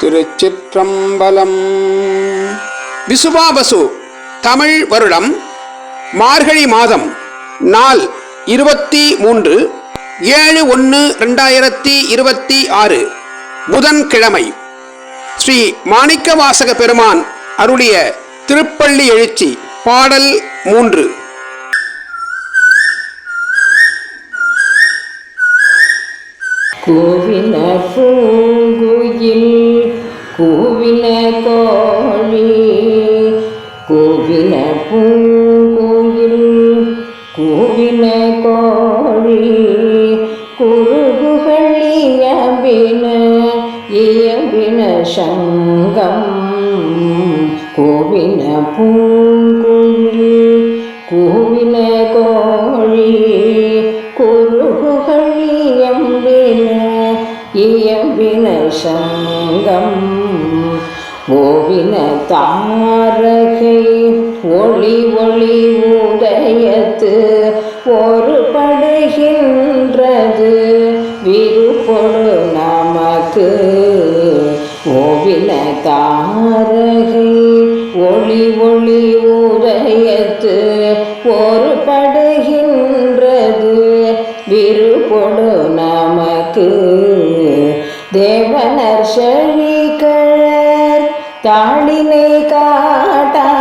திருச்சிற்றம்பலம். விசுவாபசு தமிழ் வருடம் மார்கழி மாதம் நாள் இருபத்தி மூன்று ஏழு ஒன்று ரெண்டாயிரத்தி இருபத்தி ஆறு புதன்கிழமை. ஸ்ரீ மாணிக்கவாசக பெருமான் அருளிய திருப்பள்ளி எழுச்சி பாடல் மூன்று. கூவின பூங்குயில் கூவின கோழி கூவின பூங்குயில் கூவின கோழி குருகுகள் இயம்பின இயம்பின சங்கம் கூவின பூங்குயில் கூவின கோழி சங்கம். ஓவின தாரகை ஒளி ஒளி உதயத்து ஒரு படுகின்றது. விருப்பொழு நமக்கு ஓவின தாரகை ஒளி ஒளி உதயத்து தேவனர் செழிகழர் தாளினை காட்டாய்.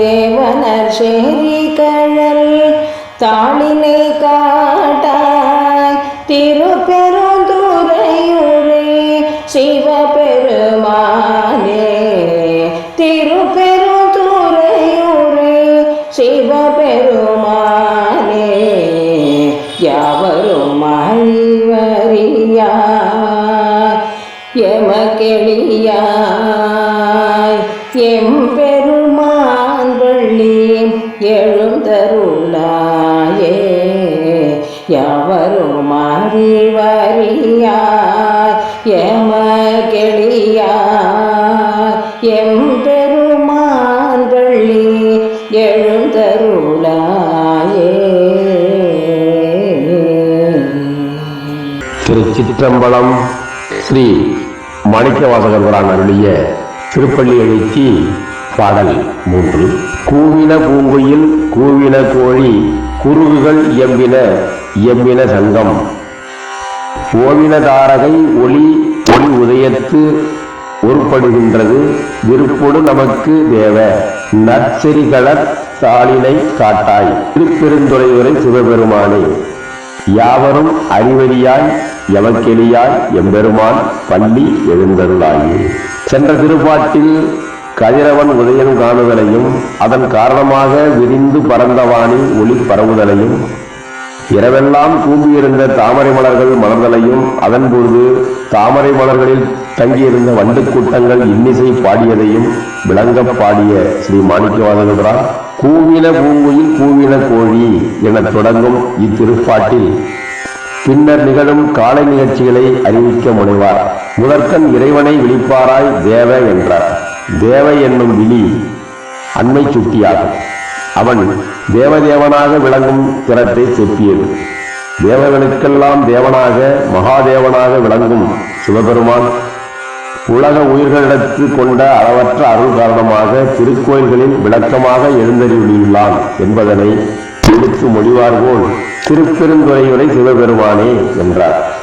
தேவனர் செழிகழல் தாளினை காட்டாய். எளியாய் எம் பெருமான் வள்ளி எழுந்தருளாயே. யாவரும் அறிவறியாய். எம கெளியாய். எம் பெருமான் வள்ளி எழுந்தருளாயே. திருச்சிற்றம்பலம் ஸ்ரீ மாணிக்கவாசகர்வரான் அருளிய திருப்பள்ளி எழுச்சி பாடல் மூன்று. கூவின பூங்குயில் கூவின கோழி குருகுகள் எம்பின எம்பின சங்கம். ஓவின தாரகை ஒளி ஒளி உதயத்து ஒருப்படுகின்றது விருப்பொடு நமக்கு தேவ. நற்செரிகள தாளினை காட்டாய் திருப்பெருந்துறையுரை சிவபெருமானே. யாவரும் அறிவறியாய் எமக்கெளியாய் எம்பெருமான் பள்ளி எழுந்தருளாயே. சென்ற திருப்பாட்டில் கதிரவன் உதயம் காணுதலையும் அதன் காரணமாக விரிந்து பறந்தவானில் ஒளி பரவுதலையும் இரவெல்லாம் கூம்பியிருந்த தாமரை மலர்கள் மலர்தலையும் அதன்போது தாமரை மலர்களில் தங்கியிருந்த வண்டு கூட்டங்கள் இன்னிசை பாடியதையும் விளங்க பாடிய ஸ்ரீ மாணிக்கவாதகரால் கூவின பூங்குயில் கூவின கோழி என தொடங்கும் இத்திருப்பாட்டில் பின்னர் நிகழும் காலை நிகழ்ச்சிகளை அறிவிக்க முனைவார். முதற்கண் இறைவனை விழிப்பாராய் தேவ என்றார். தேவ என்னும் விழி அண்மை சுட்டியாகும். அவன் தேவதேவனாக விளங்கும் திறத்தை செப்பியது. தேவர்களுக்கெல்லாம் தேவனாக மகாதேவனாக விளங்கும் சிவபெருமான் உலக உயிர்களிடத்து கொண்ட அளவற்ற அருள் காரணமாக திருக்கோயில்களில் விளக்கமாக எழுந்தருளியுள்ளான் என்பதனை எடுத்து மொழிவார் போல் திருப்பெருந்துறையுரை சிவபெருமானே என்றார்.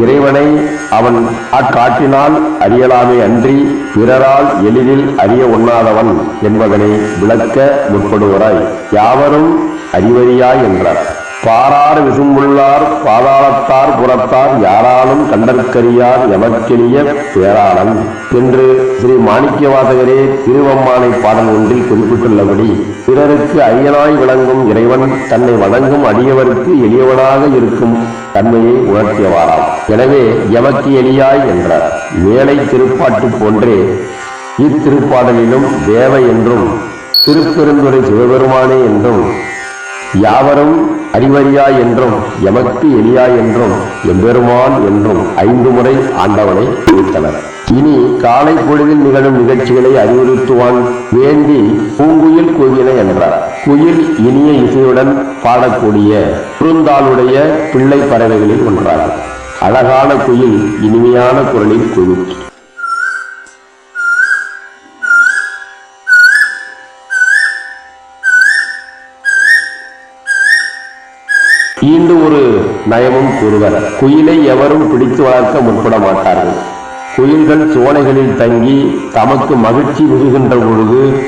இறைவனை அவன் அக்காட்டினால் அறியலாமே அன்றி பிறரால் எளிதில் அறிய ஒண்ணாதவன் என்பதனை விளக்க முற்படுவராய். யாவரும் அறிவறியாய் என்றார். பாரார் விசும்புள்ளார் பாதாளத்தார் புறத்தார் யாராலும் கண்டற்கரியார் எமக்கெளிய பேராளன். என்று ஸ்ரீ மாணிக்கவாசகரே திருவம்மானை பாடல் ஒன்றில் குறிப்பிட்டுள்ளபடி பிறருக்கு ஐயனாய் விளங்கும் இறைவன் தன்னை வணங்கும் அடியவருக்கு எளியவனாக இருக்கும் தன்மையை உணர்த்தியவாராம் எனவே எமக்கு எளியாய் என்றார் வேலை திருப்பாட்டு போன்றே இத்திருப்பாடலிலும் தேவை என்றும் திருப்பெருந்துறை சிவபெருமானே என்றும் யாவரும் அறிவறியாய் என்றும் எமக்கு எளியா என்றும் எம்பெருமான் என்றும் ஐந்து முறை ஆண்டவனை குறித்தனர். இனி காலை பொழுதில் நிகழும் நிகழ்ச்சிகளை அறிவுறுத்துவான் வேண்டி பூங்குயில் குயில என்றார். குயில் இனிய இசையுடன் பாடக்கூடிய குறுந்தாளுடைய பிள்ளை பறவைகளில் ஒன்றாகும். அழகான குயில் இனிமையான குரலில் குயில் ஒரு நயமும் கூறுவர் குயிலை எவரும் பிடித்து வளர்க்க முற்பட மாட்டார்கள். குயில்கள் சோலைகளில் தங்கி தமக்கு மகிழ்ச்சி மிகுகின்ற பொழுது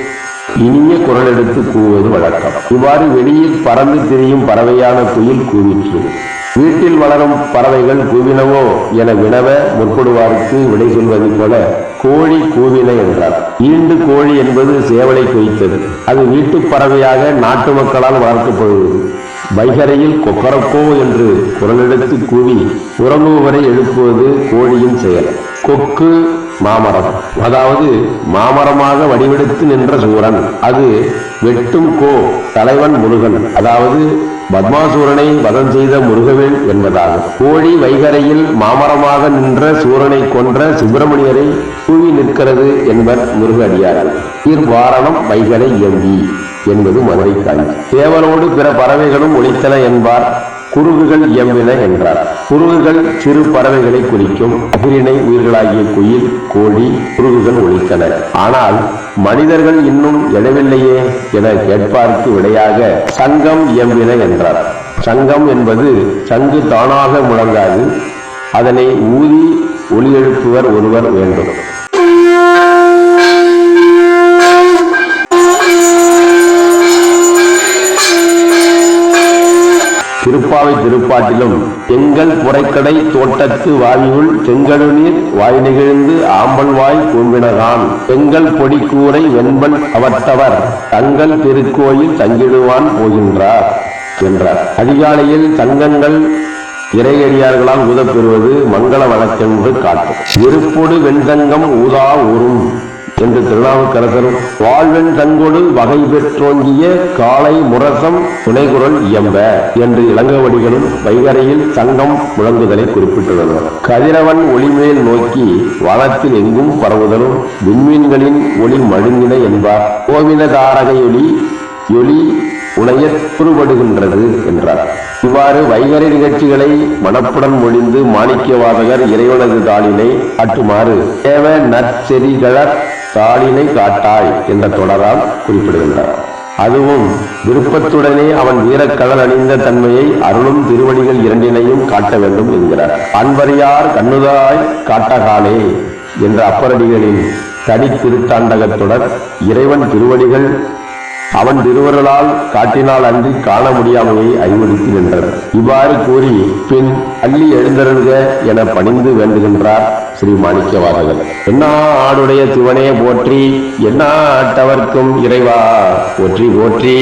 இனிய குரல் எடுத்து கூவுவது வழக்கம். இவ்வாறு வெளியில் பறந்து திரியும் பறவையான குயில் கூவிற்று. வீட்டில் வளரும் பறவைகள் கூவினவோ என வினவ முற்படுவாருக்கு விடை சொல்வது போல கோழி கூவின என்றார். ஈண்டு கோழி என்பது சேவலை குவித்தது அது வீட்டுப் பறவையாக நாட்டு மக்களால் வளர்க்கப்படுவது வைகரையில் கொக்கரக்கோ என்று குரலெடுத்து கூவி உறங்குவரை எழுப்புவது கோழியின் செயல். கொக்கு மாமரம். அதாவது மாமரமாக வடிவெடுத்து நின்ற சூரன். அது வெட்டும் கோ தலைவன் முருகன். அதாவது பத்மாசூரனை வதம் செய்த முருகவேல் என்பதாகும். கோழி வைகரையில் மாமரமாக நின்ற சூரனை கொன்ற சுப்பிரமணியரை கூவி நிற்கிறது என்பர் முருக இவ்வாரணம் வைகரை எம்பி என்பது மதுரை காஞ்சி தேவனோடு பிற பறவைகளும் ஒழித்தன என்பார். குருகுகள் எம்மின என்றார். குருகுகள் சிறு பறவைகளை குறிக்கும் அகிரிணை உயிர்களாகிய குயில் கோழி குருகுகள் ஒழித்தன ஆனால் மனிதர்கள் இன்னும் எழவில்லையே என கேட்பார்க்கு விடையாக சங்கம் இயம்பின என்றார். சங்கம் என்பது சங்கு தானாக முழங்காது. அதனை ஊதி ஒளி எழுப்புவர் ஒருவர் வேண்டும். திருப்பாவை திருப்பாட்டிலும் செங்கல் புரைக்கடை தோட்டத்து வாயுள் செங்கழுநீர் வாய் நிகழ்ந்து ஆம்பல் வாய் கூம்பினகான் எங்கள் பொடி வெண்பன் அவத்தவர் தங்கள் திருக்கோயில் தங்கிடுவான் போகின்றார் என்றார். அதிகாலையில் தங்கங்கள் இறையடியார்களால் உதப்பெறுவது மங்கள வழக்கென்று காட்டும். இருப்பொடு வெண்தங்கம் ஊதா உறும் என்று திருநாவுக்கரசரும் வாழ்வெண் தங்கொடு வகை பெற்றோங்கிய காலை முரசம் துணைகுரல் இயம்ப என்று இளங்கவடிகளும் வைகரையில் சங்கம் முழங்குதலை குறிப்பிட்டுள்ளனர். கதிரவன் ஒளிமேல் நோக்கி வானத்தில் எங்கும் பரவுதலும் விண்மீன்களின் ஒளி மழுங்கின என்பார். கோவின தாரகையொலி ஒளி உடைய புறப்படுகின்றது என்றார். இவ்வாறு வைகரை நிகழ்ச்சிகளை மனப்புடன் மொழிந்து மாணிக்கவாதகர் இறைவனது தாளினை காட்டுமாறு தேவ நற்செறிகளர் சாலினை காட்டாய் என்ற தொடரால் குறிப்பிடுகின்றார். அதுவும் விருப்பத்துடனே அவன் வீரக்கடல் அணிந்த தன்மையை அருளும் திருவடிகள் இரண்டினையும் காட்ட வேண்டும் என்கிறார். அன்பறியார் கண்ணுதாய் காட்டகாலே என்ற அப்பரடிகளின் தனி திருத்தாண்டகத்துடன் இறைவன் திருவடிகள் அவன் திருவருளால் காட்டினால் அன்றி காண முடியாமையை அறிவுறுத்தி நின்றனர் இவ்வாறு கூறி பின் அள்ளி எழுந்தருள்க என பணிந்து வேண்டுகின்றார் ஸ்ரீ மாணிக்கவாசகர். என்ன ஆடுடைய சிவனே போற்றி என்ன ஆட்டவர்க்கும் இறைவா போற்றி போற்றி.